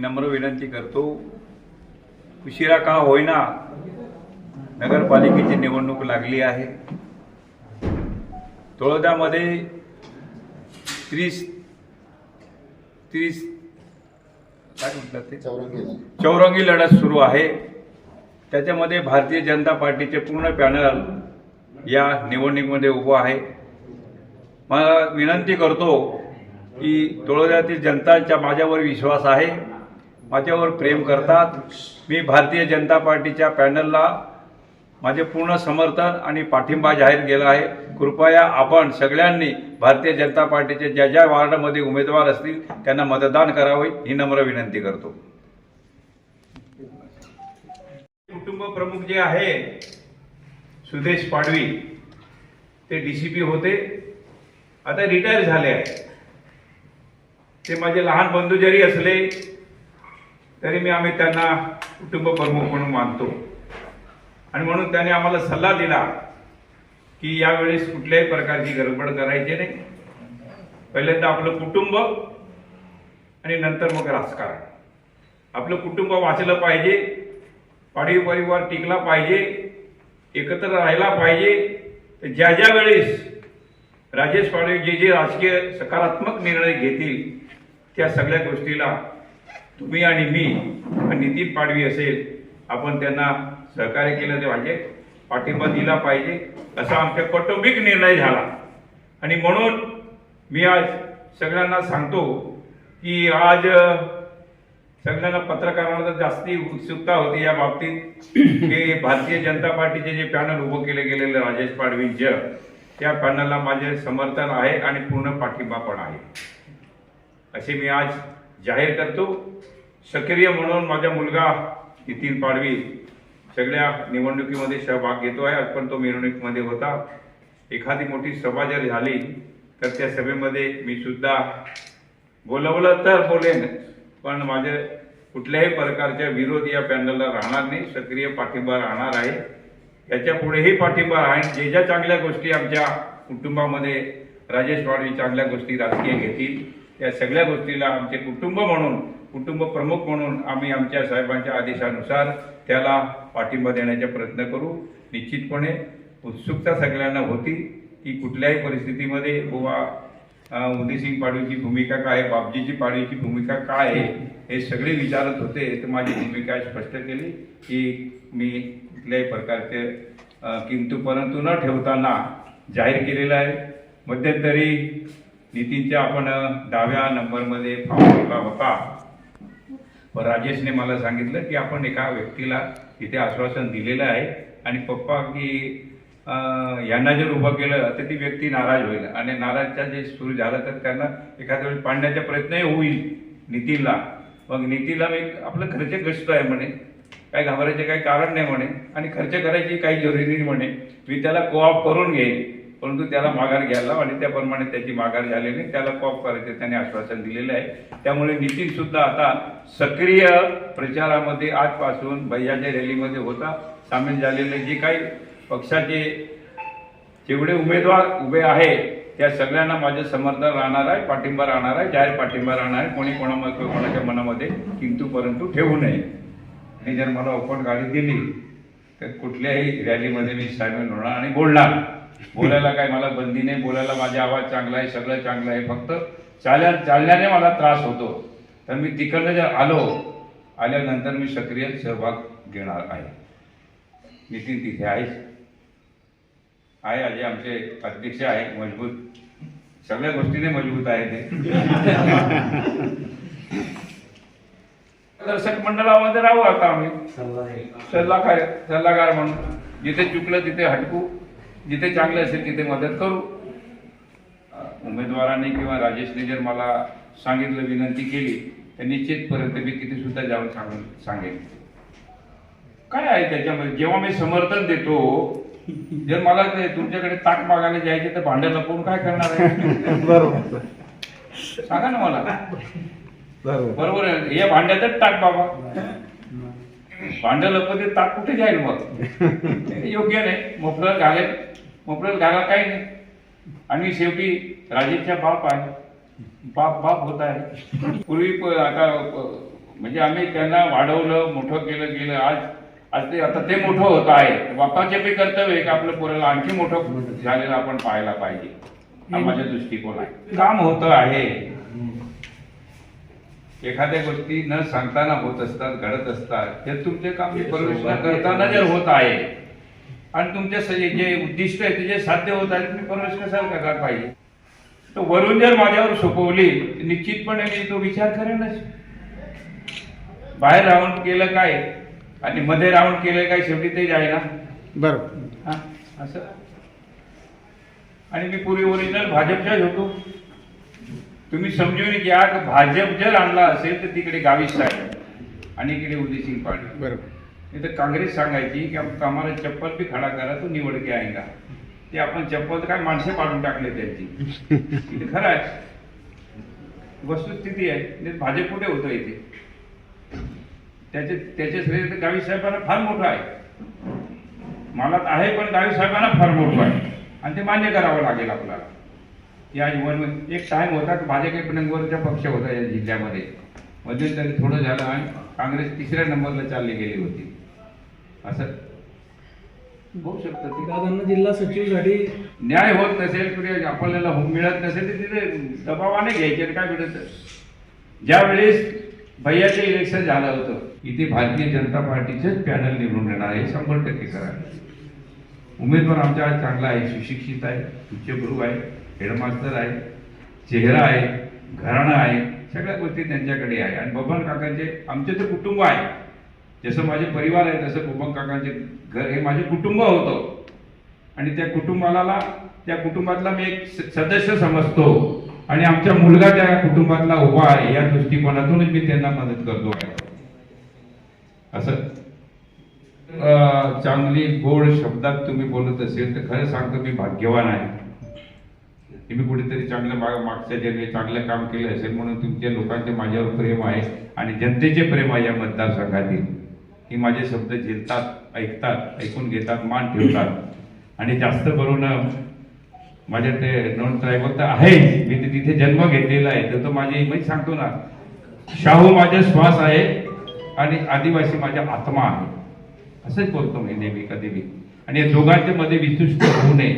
नम्र विनंती करतो. उशिरा का होईना नगरपालिकेची निवडणूक लागली आहे. तळोद्यामध्ये तीस तीस काय म्हटलं ते? चौरंगी चौरंगी लढत सुरू आहे. त्याच्यामध्ये भारतीय जनता पार्टीचे पूर्ण पॅनल या निवडणुकीमध्ये उभं आहे. मला विनंती करतो की तळोद्यातील जनतांचा माझ्यावर विश्वास आहे. माझ्यावर प्रेम करतात. मी भारतीय जनता पार्टीच्या पॅनलला माझे पूर्ण समर्थन आणि पाठिंबा जाहीर केला आहे. कृपया आपण सगळ्यांनी भारतीय जनता पार्टीचे ज्या ज्या वार्डामध्ये उमेदवार असतील त्यांना मतदान करावे ही नम्र विनंती करतो. कुटुंब प्रमुख जे आहे सुदेश पाडवी ते डीसीपी होते. आता रिटायर झाले आहे ते माझे लहान बंधू जरी असले तरी मी आम्ही त्यांना कुटुंब प्रमुख म्हणून मानतो. आणि म्हणून त्याने आम्हाला सल्ला दिला की यावेळेस कुठल्याही प्रकारची गडबड करायची नाही. पहिल्यांदा आपलं कुटुंब आणि नंतर मग राजकारण. आपलं कुटुंब वाचलं पाहिजे पाडवी परिवार टिकला पाहिजे एकत्र राहायला पाहिजे. तर ज्या ज्या वेळेस राजेश पाडवी जे जे राजकीय सकारात्मक निर्णय घेतील त्या सगळ्या गोष्टीला तुम्ही आणि मी नितीन पाडवी असेल आपण त्यांना सहकार्य केलं पाहिजे पाठिंबा दिला पाहिजे असा आमचा कौटुंबिक निर्णय झाला. आणि म्हणून मी आज सगळ्यांना सांगतो की आज सगळ्यांना पत्रकारांना जास्ती उत्सुकता होती या बाबतीत. की भारतीय जनता पार्टीचे जे पॅनल उभं केले गेलेले राजेश पाडवींच्या त्या पॅनलला माझे समर्थन आहे आणि पूर्ण पाठिंबा पण आहे. असे मी आज जाहीर करतो. सक्रिय म्हणून माझा मुलगा नितीन पाडवी सगळ्या निवडणुकीमध्ये सहभाग घेतो आहे. आज पण तो मिरवणुकीमध्ये होता. एखादी मोठी सभा जर झाली तर त्या सभेमध्ये मी सुद्धा बोलवलं तर बोलेन पण माझे कुठल्याही प्रकारच्या विरोध या पॅनलला राहणार नाही. सक्रिय पाठिंबा राहणार आहे. याच्या पुढेही पाठिंबा राहील जे ज्या चांगल्या गोष्टी आमच्या कुटुंबामध्ये राजेश पाडवी चांगल्या गोष्टी राजकीय घेतील या सगळ्या गोष्टीला आमचे कुटुंब म्हणून कुटुंब प्रमुख म्हणून आम्ही आमच्या साहेबांच्या आदेशानुसार त्याला पाठिंबा देण्याचा प्रयत्न करू. निश्चितपणे उत्सुकता सगळ्यांना होती की कुठल्याही परिस्थितीमध्ये बुवा उदयसिंग पाडवीची भूमिका काय आहे बापजीची पाडवीची भूमिका काय आहे हे सगळे विचारत होते. तर माझी भूमिका स्पष्ट केली की मी कुठल्याही प्रकारचे किंतु परंतु न ठेवताना जाहीर केलेलं आहे. मध्यंतरी नितीनच्या आपण दहाव्या नंबरमध्ये फॉर्म भरला होता. पण राजेशने मला सांगितलं की आपण एका व्यक्तीला तिथे आश्वासन दिलेलं आहे आणि पप्पा की यांना जर उभं केलं तर ती व्यक्ती नाराज होईल. आणि नाराजच्या जे सुरू झालं तर त्यांना एखाद्या वेळी पाडण्याचा प्रयत्नही होईल नितीनला. मग नितीनला मी आपलं खर्च कष्ट आहे म्हणे. काही घाबरायचे काही कारण नाही म्हणे. आणि खर्च करायची काही जरुरी नाही म्हणे. मी त्याला कोऑप करून घेईन. परंतु त्याला माघार घ्यायला आणि त्याप्रमाणे त्याची माघार झाली नाही त्याला कॉप करायचे त्याने आश्वासन दिलेलं आहे. त्यामुळे नितीन सुद्धा आता सक्रिय प्रचारामध्ये आजपासून भैयाच्या रॅलीमध्ये होता सामील झालेले जे काही पक्षाचे जेवढे उमेदवार उभे आहे त्या सगळ्यांना माझं समर्थन राहणार आहे पाठिंबा राहणार आहे जाहीर पाठिंबा राहणार आहे कोणी कोणामध्ये कोणाच्या मनामध्ये किंतु परंतु ठेवू नये. आणि जर मला ओपन गाडी दिली तर कुठल्याही रॅलीमध्ये मी सामील होणार आणि बोलणार. बोलायला काय? मला बंदी नाही बोलायला माझा आवाज चांगला आहे सगळं चांगलं आहे. फक्त चाल्या चालण्याने मला त्रास होतो. तर मी तिकडनं जर आलो आल्यानंतर मी सक्रिय सहभाग घेणार आहे. नितीन तिथे आहेच आहे अजय आमचे अध्यक्ष आहे मजबूत. सगळ्या गोष्टीने मजबूत आहे ते. दर्शक मंडळामध्ये राहू आता आम्ही. सल्लागार सल्लागार म्हणून. जिथे चुकलं तिथे हटकू. जिथे चांगलं असेल तिथे मदत करू. उमेदवारांनी किंवा राजेशने जर मला सांगितलं विनंती केली तर निश्चितपर्यंत मी तिथे सुद्धा जाऊन सांगून सांगेन काय आहे त्याच्यामध्ये? जेव्हा मी समर्थन देतो जर मला ते तुमच्याकडे ताक मागायला जायचे तर भांडं लपवून काय करणार आहे? बरोबर. सांगा ना मला. बरोबर. आहे. या भांड्यातच टाक बाबा. भांडं लपते ताक कुठे जाईल मग? योग्य नाही. मोफलर घालेल. मोफलर घाला काही नाही. आणि शेवटी राजेशच्या बाप आहे. बाप बाप होत आहे. पूर्वी आता म्हणजे आम्ही त्यांना वाढवलं मोठं केलं गेलं आज आज ते आता ते मोठं होत आहे. बापाचे बी कर्तव्य आहे की आपलं पोराला आणखी मोठं झालेलं आपण पाहायला पाहिजे? हा माझा दृष्टिकोन आहे. काम होतं आहे. एखाद्या गोष्टी न सांगताना होत असतात घडत असतात. हे तुमचे काम परमेश्वर करताना जर होत आहे. आणि तुमचे जे उद्दिष्ट आहे ते जे साध्य होत आहे तुम्ही परमेश्वर कशाला करायला पाहिजे. तर वरून जर माझ्यावर सोपवली निश्चितपणे मी तो विचार करेनच. बाहेर राऊंड केलं काय? आणि मध्ये राऊंड केलं काय शेवटी तेच आहे ना बरोबर. हा, असं. आणि मी पूर्वी ओरिजिनल भाजपच्याच होतो. तुम्ही समजून घ्या की भाजप जर आणला असेल तर तिकडे गावीच साहेब आणि इकडे उदय सिंग पाटील. बरोबर. नाही तर काँग्रेस सांगायची की आम्हाला चप्पल बी खडा करा तो निवड आहे का? ते आपण चप्पल काय माणसे पाडून टाकले त्यांची. इथे खरं आहे. वस्तुस्थिती आहे. म्हणजे भाजप कुठे होतं इथे? त्याचे त्याचे श्रेय तर गावी साहेबांना फार मोठं आहे. मला तर आहे पण गावी साहेबांना फार मोठं आहे. आणि ते मान्य करावं लागेल आपल्याला. या वन एक टाईम होता की भाजप एक नंबरचा पक्ष होता या जिल्ह्यामध्ये. मध्यंतरी थोडं झालं आणि काँग्रेस तिसऱ्या नंबरला चालली गेली होती. असं. होऊ शकतं ते दादांना जिल्हा सचिवसाठी न्याय होत नसेल कुठे आपल्याला मिळत नसेल तर तिथे दबावाने घ्यायचे काय मिळत ज्या वेळेस भैयाचं इलेक्शन झालं होतं इथे भारतीय जनता पार्टीचंच पॅनल निवडून येणार आहे शंभर टक्के करा उमेदवार आमच्या आज चांगला आहे सुशिक्षित आहे उच्चभ्रू आहे हेडमास्टर आहे चेहरा आहे घराणं आहे सगळ्या गोष्टी त्यांच्याकडे आहे. आणि बबन काकांचे आमचे तर कुटुंब आहे. जसं माझे परिवार आहे तसं बबन काकांचे घर हे माझे कुटुंब होतं. आणि त्या कुटुंबाला त्या कुटुंबातला मी एक स- सदस्य समजतो. आणि आमचा मुलगा त्या कुटुंबातला उभा आहे. या दृष्टिकोनातूनच मी त्यांना मदत करतो. आहे असं चांगली गोड शब्दात तुम्ही बोलत असेल तर खरं सांगतो मी भाग्यवान आहे. तुम्ही कुठेतरी चांगलं माग मागच्या जन्मी चांगलं काम केलं असेल म्हणून तुमच्या लोकांचे माझ्यावर प्रेम आहे आणि जनतेचे प्रेम आहे या मतदारसंघातील. की माझे शब्द झेलतात ऐकतात ऐकून घेतात मान ठेवतात. आणि जास्त करून माझ्या ते नॉन ट्रायबल तर आहे. मी ते तिथे जन्म घेतलेला आहे. तर तो माझी मी सांगतो ना. शाहू माझा श्वास आहे आणि आदिवासी माझ्या आत्मा आहे. असंच बोलतो मी नेहमी कधी बी. आणि या दोघांच्या मध्ये विशिष्ट होऊ नये.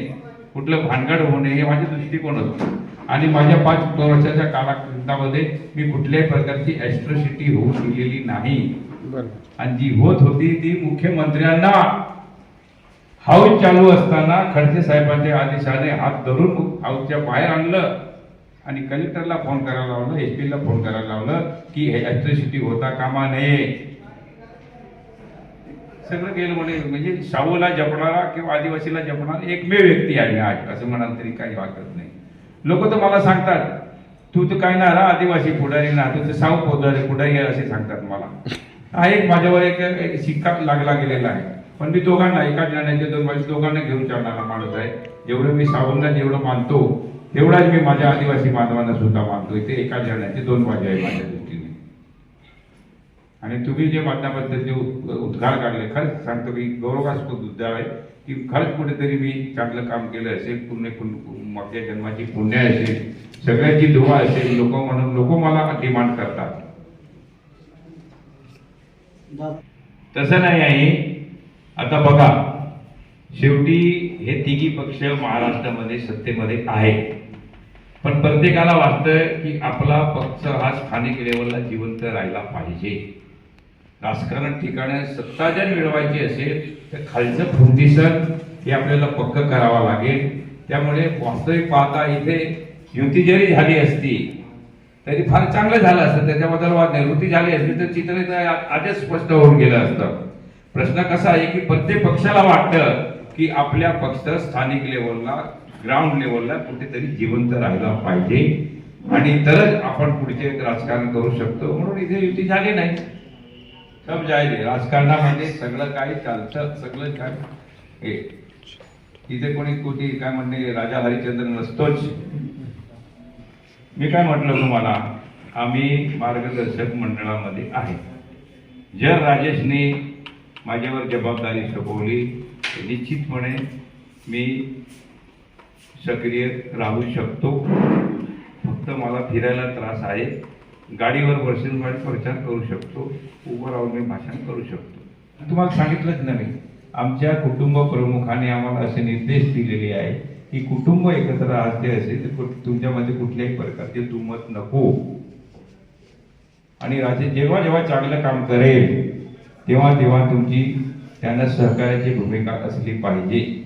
कुठलं भानगड होऊ नये हे माझे दृष्टिकोन होतं. आणि माझ्या पाच वर्षाच्या कालाखंडामध्ये मी कुठल्याही प्रकारची ॲस्ट्रोसिटी होऊ दिलेली नाही. आणि जी होत होती ती मुख्यमंत्र्यांना हाऊस चालू असताना खडसे साहेबांच्या आदेशाने हात धरून हाऊसच्या बाहेर आणलं. आणि कलेक्टरला फोन करायला लावलं एस पीला फोन करायला लावलं की हे ॲट्रॉसिटी होता कामा नये. सगळं केलं म्हणे म्हणजे शाहूला जपणारा किंवा आदिवासीला जपणारा एकमेव व्यक्ती आहे आज असं म्हणाल तरी काही वाटत नाही. लोक तर मला सांगतात तू तर काय ना रा आदिवासी पुढारी ना तू तर साऊ पुढारी पुढारी असे सांगतात मला. हा एक माझ्यावर एक एक शिक्का लागला गेलेला आहे. पण मी दोघांना एका जणांच्या दोन माझ्या दोघांना घेऊन चालणारा माणूस आहे. जेवढं मी सावंगा जेवढं मानतो. तेवढाच मी माझ्या आदिवासी बांधवांना सुद्धा मानतो. ते एका जणांचे दोन बाजू आहे माझ्या दृष्टीने. आणि तुम्ही जे माझ्याबद्दल जे उद्गार काढले खरंच सांगतो की गौरवास्पद उद्गार आहे की खरंच कुठेतरी मी चांगलं काम केलं असेल पुण्य मागच्या जन्माची पुण्य असेल सगळ्यांची धुवा असेल लोक म्हणून लोक मला डिमांड करतात. तसं नाही आहे. आता बघा शेवटी हे तिघी पक्ष महाराष्ट्रामध्ये सत्तेमध्ये आहे पण प्रत्येकाला वाटतं की आपला पक्ष हा स्थानिक लेवलला जिवंत राहिला पाहिजे. राजकारण ठिकाणी सत्ता जर मिळवायची असेल तर खालचं फुंदीसर हे आपल्याला पक्क करावं लागेल. त्यामुळे वास्तविक पाहता इथे युती जरी झाली असती तरी फार चांगलं झालं असतं. त्याच्याबद्दल वाद नाही झाली असती तर चित्र आजच स्पष्ट होऊन गेलं असतं. प्रश्न कसा आहे की प्रत्येक पक्षाला वाटतं की आपल्या पक्ष स्थानिक लेवलला ग्राउंड लेवलला कुठेतरी जिवंत राहिला पाहिजे. आणि तरच आपण पुढचे राजकारण करू शकतो. म्हणून इथे युती झाली नाही. सब जायले राजकारणामध्ये सगळं काही चालतं. सगळं काय? हे. इथे कोणी कुठे काय म्हणणे? राजा हरिचंद्र नसतोच. मी काय म्हटलं तुम्हाला? आम्ही मार्गदर्शक मंडळामध्ये आहे. जर राजेशने माझ्यावर जबाबदारी सोपवली तर निश्चितपणे मी सक्रिय राहू शकतो. फक्त मला फिरायला त्रास आहे. गाडीवर बसून प्रचार करू शकतो. उभं राहून मी भाषण करू शकतो. तुम्हाला सांगितलंच नाही आमच्या कुटुंब प्रमुखाने आम्हाला असे निर्देश दिलेले आहे की कुटुंब एकत्र राहते असेल तर तुमच्यामध्ये कुठल्याही प्रकारचे दुमत नको. आणि राजे जेव्हा जेव्हा चांगलं काम करेल तेव्हा तेव्हा तुमची त्यांना सहकार्याची भूमिका असली पाहिजे.